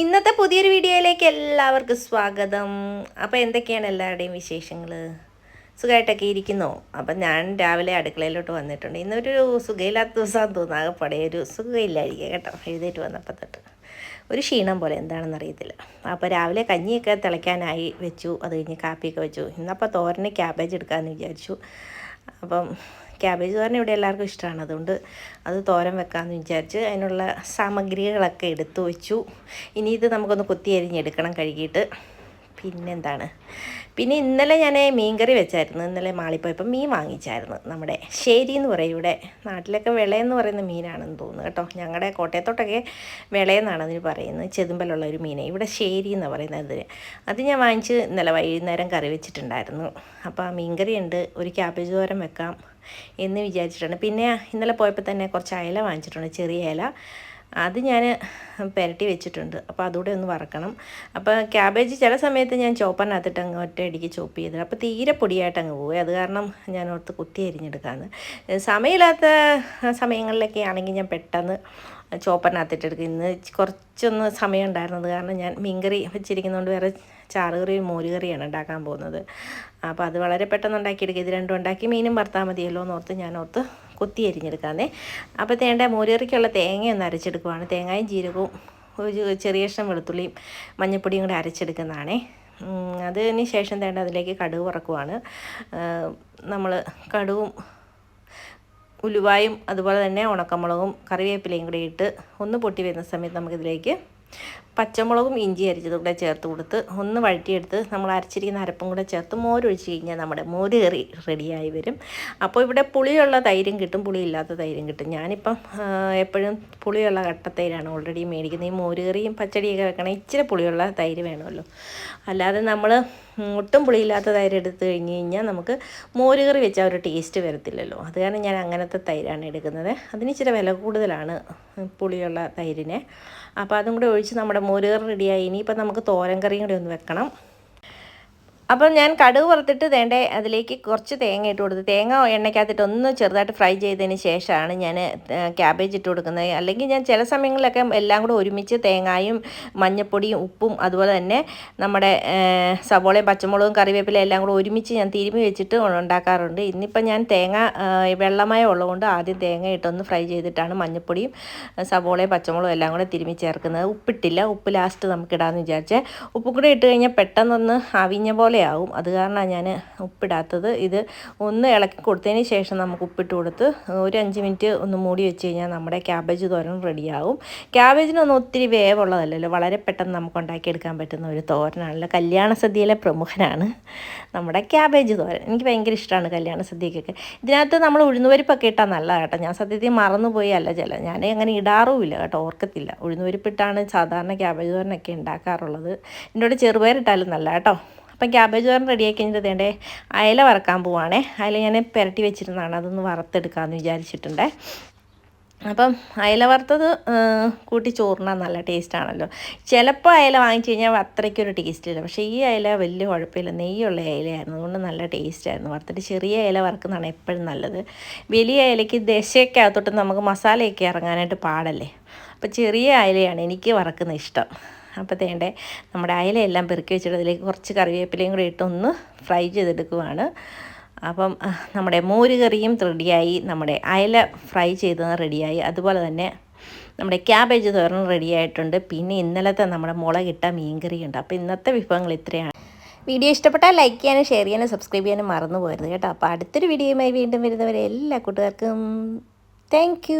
ഇന്നത്തെ പുതിയൊരു വീഡിയോയിലേക്ക് എല്ലാവർക്കും സ്വാഗതം. അപ്പോൾ എന്തൊക്കെയാണ് എല്ലാവരുടെയും വിശേഷങ്ങൾ സുഖമായിട്ടൊക്കെ ഇരിക്കുന്നു? അപ്പം ഞാൻ രാവിലെ അടുക്കളയിലോട്ട് വന്നിട്ടുണ്ട്. ഇന്നൊരു സുഖമില്ലാത്ത ദിവസമാണെന്ന് തോന്നുന്നു. ആകെപ്പാടെ ഒരു സുഖമില്ലായിരിക്കുക കേട്ടോ. എഴുതിയിട്ട് വന്നപ്പോൾ തൊട്ട്. ഒരു ക്ഷീണം പോലെ എന്താണെന്ന് അറിയത്തില്ല. അപ്പോൾ രാവിലെ കഞ്ഞിയൊക്കെ തിളയ്ക്കാനായി വെച്ചു. അത് കഴിഞ്ഞ് കാപ്പിയൊക്കെ വെച്ചു. ഇന്നപ്പോൾ തോരന് ക്യാബേജ് എടുക്കാമെന്ന് വിചാരിച്ചു. അപ്പം ക്യാബേജ് തോരൻ ഇവിടെ എല്ലാവർക്കും ഇഷ്ടമാണ്. അതുകൊണ്ട് അത് തോരൻ വെക്കാമെന്ന് വിചാരിച്ച് അതിനുള്ള സാമഗ്രികളൊക്കെ എടുത്തു വെച്ചു. ഇനി ഇത് നമുക്കൊന്ന് കൊത്തി അരിഞ്ഞെടുക്കണം കഴുകിയിട്ട്. പിന്നെന്താണ്? പിന്നെ ഇന്നലെ ഞാൻ മീൻകറി വെച്ചായിരുന്നു. ഇന്നലെ മാളിപ്പോയപ്പോൾ മീൻ വാങ്ങിച്ചായിരുന്നു. നമ്മുടെ ശേരി എന്ന് പറയും. ഇവിടെ നാട്ടിലൊക്കെ വിളയെന്ന് പറയുന്ന മീനാണെന്ന് തോന്നുന്നു കേട്ടോ. ഞങ്ങളുടെ കോട്ടയത്തോട്ടൊക്കെ വിളയെന്നാണ് അതിന് പറയുന്നത്. ചെതുമ്പലുള്ള ഒരു മീനെ ഇവിടെ ശേരി എന്ന് പറയുന്നത് അതിന്. അത് ഞാൻ വാങ്ങിച്ച് ഇന്നലെ വൈകുന്നേരം കറി വെച്ചിട്ടുണ്ടായിരുന്നു. അപ്പോൾ ആ മീൻകറി ഉണ്ട്. ഒരു ക്യാബേജ് തോരൻ വെക്കാം. എന്ന് വിചാരിച്ചിട്ടാണ്. പിന്നെ ഇന്നലെ പോയപ്പോൾ തന്നെ കുറച്ച് അയല വാങ്ങിച്ചിട്ടുണ്ട് ചെറിയ ഇല അത് ഞാൻ പുരട്ടി വെച്ചിട്ടുണ്ട്. അപ്പോൾ അതുകൂടെ ഒന്ന് വറക്കണം. അപ്പോൾ ക്യാബേജ് ചില സമയത്ത് ഞാൻ ചോപ്പറിനകത്തിട്ട് അങ്ങ് ഒറ്റയടിക്ക് ചോപ്പ് ചെയ്തു അപ്പോൾ തീരെ പൊടിയായിട്ട് അങ്ങ് പോയി അത് കാരണം ഞാൻ ഓർത്ത് കുത്തി അരിഞ്ഞെടുക്കാമെന്ന് സമയമില്ലാത്ത സമയങ്ങളിലൊക്കെ ആണെങ്കിൽ ഞാൻ പെട്ടെന്ന് ചോപ്പറിനകത്തിട്ടെടുക്കും ഇന്ന് കുറച്ചൊന്ന് സമയം ഉണ്ടായിരുന്നത് കാരണം ഞാൻ മീൻകറി വെച്ചിരിക്കുന്നതുകൊണ്ട് വേറെ ചാറുകറിയും മോരുകറിയാണ് ഉണ്ടാക്കാൻ പോകുന്നത്. അപ്പോൾ അത് വളരെ പെട്ടെന്ന് ഉണ്ടാക്കിയെടുക്കുക. ഇത് രണ്ടും ഉണ്ടാക്കി മീനും വറുത്താൽ മതിയല്ലോ എന്ന് ഓർത്ത് ഞാൻ ഓർത്ത് കൊത്തി അരിഞ്ഞെടുക്കാന്നേ അപ്പോൾ തേണ്ട മോരുകറിക്കുള്ള തേങ്ങ ഒന്ന് അരച്ചെടുക്കുവാണ്. തേങ്ങയും ജീരകവും ഒരു ചെറിയ കഷ്ണം വെളുത്തുള്ളിയും മഞ്ഞൾപ്പൊടിയും കൂടെ അരച്ചെടുക്കുന്നതാണേ. അതിന് ശേഷം തേണ്ട അതിലേക്ക് കടുക് വറക്കുവാണ്. നമ്മൾ കടുവും ഉലുവായും അതുപോലെ തന്നെ ഉണക്കമുളകും കറിവേപ്പിലയും കൂടെ ഇട്ട് ഒന്ന് പൊട്ടി വരുന്ന സമയത്ത് നമുക്കിതിലേക്ക് പച്ചമുളകും ഇഞ്ചി അരിച്ചതും കൂടെ ചേർത്ത് കൊടുത്ത് ഒന്ന് വഴറ്റിയെടുത്ത് നമ്മൾ അരച്ചിരിക്കുന്ന അരപ്പും കൂടെ ചേർത്ത് മോരൊഴിച്ച് കഴിഞ്ഞാൽ നമ്മുടെ മോര് കറി റെഡിയായി വരും. അപ്പോൾ ഇവിടെ പുളിയുള്ള തൈരും കിട്ടും പുളിയില്ലാത്ത തൈരും കിട്ടും. ഞാനിപ്പം എപ്പോഴും പുളിയുള്ള കട്ടത്തൈരാണ് ഓൾറെഡി മേടിക്കുന്നത്. ഈ മോര് കറിയും പച്ചടിയൊക്കെ വെക്കണേ ഇച്ചിരി പുളിയുള്ള തൈര് വേണമല്ലോ. അല്ലാതെ നമ്മൾ ഒട്ടും പുളിയില്ലാത്ത തൈര് എടുത്തു കഴിഞ്ഞ് കഴിഞ്ഞാൽ നമുക്ക് മോരുകറി വെച്ചാൽ ഒരു ടേസ്റ്റ് വരത്തില്ലല്ലോ. അത് കാരണം ഞാൻ അങ്ങനത്തെ തൈരാണ് എടുക്കുന്നത്. അതിന് ഇച്ചിരി വില കൂടുതലാണ് പുളിയുള്ള തൈരിനെ. അപ്പോൾ അതും കൂടെ ഒഴിച്ച് നമ്മുടെ മോരുകറി റെഡിയായി ഇനിയിപ്പോൾ നമുക്ക് തോരൻ കറിയും കൂടി ഒന്ന് വെക്കണം. അപ്പം ഞാൻ കടുക് വറുത്തിട്ട് തേണ്ട അതിലേക്ക് കുറച്ച് തേങ്ങ ഇട്ട് കൊടുത്ത് തേങ്ങ എണ്ണയ്ക്കകത്തിട്ട് ഒന്ന് ചെറുതായിട്ട് ഫ്രൈ ചെയ്തതിന് ശേഷമാണ് ഞാൻ ക്യാബേജ് ഇട്ട് കൊടുക്കുന്നത്. അല്ലെങ്കിൽ ഞാൻ ചില സമയങ്ങളിലൊക്കെ എല്ലാം കൂടെ ഒരുമിച്ച് തേങ്ങായും മഞ്ഞപ്പൊടിയും ഉപ്പും അതുപോലെ തന്നെ നമ്മുടെ സവോളയും പച്ചമുളകും കറിവേപ്പില എല്ലാം കൂടെ ഒരുമിച്ച് ഞാൻ തിരുമി വെച്ചിട്ട് ഉണ്ടാക്കാറുണ്ട്. ഇന്നിപ്പം ഞാൻ തേങ്ങ വെള്ളമയം ഉള്ളതുകൊണ്ട് ആദ്യം തേങ്ങ ഇട്ടൊന്ന് ഫ്രൈ ചെയ്തിട്ടാണ് മഞ്ഞപ്പൊടിയും സവോളയും പച്ചമുളകും എല്ലാം കൂടെ തിരുമി ചേർക്കുന്നത്. ഉപ്പിട്ടില്ല ഉപ്പ് ലാസ്റ്റ് നമുക്കിടാമെന്ന് വിചാരിച്ചേ. ഉപ്പ് കൂടെ ഇട്ട് കഴിഞ്ഞാൽ പെട്ടെന്നൊന്ന് അവിഞ്ഞ പോലെ ആവും അത് കാരണമാണ് ഞാൻ ഉപ്പിടാത്തത്. ഇത് ഒന്ന് ഇളക്കി കൊടുത്തതിന് ശേഷം നമുക്ക് ഉപ്പിട്ട് കൊടുത്ത് ഒരു അഞ്ച് മിനിറ്റ് ഒന്ന് മൂടി വെച്ച് കഴിഞ്ഞാൽ നമ്മുടെ ക്യാബേജ് തോരൻ റെഡിയാവും. ക്യാബേജിനൊന്നും ഒത്തിരി വേവുള്ളതല്ലല്ലോ. വളരെ പെട്ടെന്ന് നമുക്ക് ഉണ്ടാക്കിയെടുക്കാൻ പറ്റുന്ന ഒരു തോരനാണല്ലോ. കല്യാണ സദ്യയിലെ പ്രമുഖനാണ് നമ്മുടെ ക്യാബേജ് തോരൻ. എനിക്ക് ഭയങ്കര ഇഷ്ടമാണ് കല്യാണ സദ്യക്കൊക്കെ ഇതിനകത്ത് നമ്മൾ ഉഴുന്നുപരിപ്പൊക്കെ ഇട്ടാൽ നല്ലതാണ് കേട്ടോ. ഞാൻ സദ്യത്തിൽ മറന്നുപോയി അല്ല ചില. ഞാൻ അങ്ങനെ ഇടാറുമില്ല കേട്ടോ. ഓർക്കത്തില്ല. ഉഴുന്നുപരിപ്പിട്ടാണ് സാധാരണ ക്യാബേജ് തോരനൊക്കെ ഉണ്ടാക്കാറുള്ളത്. എന്നോട് ചെറുപയറിട്ടാലും നല്ല കേട്ടോ. അപ്പം ക്യാബേജ് തോരൻ റെഡിയാക്കി കഴിഞ്ഞിട്ട് തേണ്ടേ അയല വറക്കാൻ പോവാണേ. അയല ഞാൻ പുരട്ടി വെച്ചിരുന്നതാണ് അതൊന്ന് വറുത്തെടുക്കാമെന്ന് വിചാരിച്ചിട്ടുണ്ട്. അപ്പം അയല വറുത്തത് കൂട്ടി ചോറിനാൻ നല്ല ടേസ്റ്റാണല്ലോ ചിലപ്പോൾ അയല വാങ്ങിച്ചു കഴിഞ്ഞാൽ അത്രയ്ക്കൊരു ടേസ്റ്റ് ഇല്ല. പക്ഷേ ഈ അയല വലിയ കുഴപ്പമില്ല. നെയ്യുള്ള അയലയായിരുന്നു. അതുകൊണ്ട് നല്ല ടേസ്റ്റായിരുന്നു വറുത്തിട്ട് ചെറിയ അയല വറുക്കുന്നതാണ് എപ്പോഴും നല്ലത്. വലിയ അയലയ്ക്ക് ദശയൊക്കെ അകത്തോട്ട് നമുക്ക് മസാലയൊക്കെ ഇറങ്ങാനായിട്ട് പാടല്ലേ? അപ്പോൾ ചെറിയ അയലയാണ് എനിക്ക് വറക്കുന്ന ഇഷ്ടം. അപ്പോൾ തേണ്ടേ നമ്മുടെ അയലയെല്ലാം പെറുക്കി വെച്ചിട്ട് അതിലേക്ക് കുറച്ച് കറിവേപ്പിലയും കൂടി ഇട്ടൊന്ന് ഫ്രൈ ചെയ്തെടുക്കുവാണ്. അപ്പം നമ്മുടെ മോര് കറിയും റെഡിയായി നമ്മുടെ അയല ഫ്രൈ ചെയ്തത് റെഡിയായി അതുപോലെ തന്നെ നമ്മുടെ ക്യാബേജ് തോരൻ റെഡിയായിട്ടുണ്ട്. പിന്നെ ഇന്നലത്തെ നമ്മുടെ മുളകിട്ട മീൻകറിയുണ്ട് അപ്പോൾ ഇന്നത്തെ വിഭവങ്ങൾ ഇത്രയാണ്. വീഡിയോ ഇഷ്ടപ്പെട്ടാൽ ലൈക്ക് ചെയ്യാനും ഷെയർ ചെയ്യാനും സബ്സ്ക്രൈബ് ചെയ്യാനും മറന്നു പോകരുത് കേട്ടോ. അപ്പോൾ അടുത്തൊരു വീഡിയോയുമായി വീണ്ടും വരുന്നവരെ എല്ലാ കൂട്ടുകാർക്കും താങ്ക്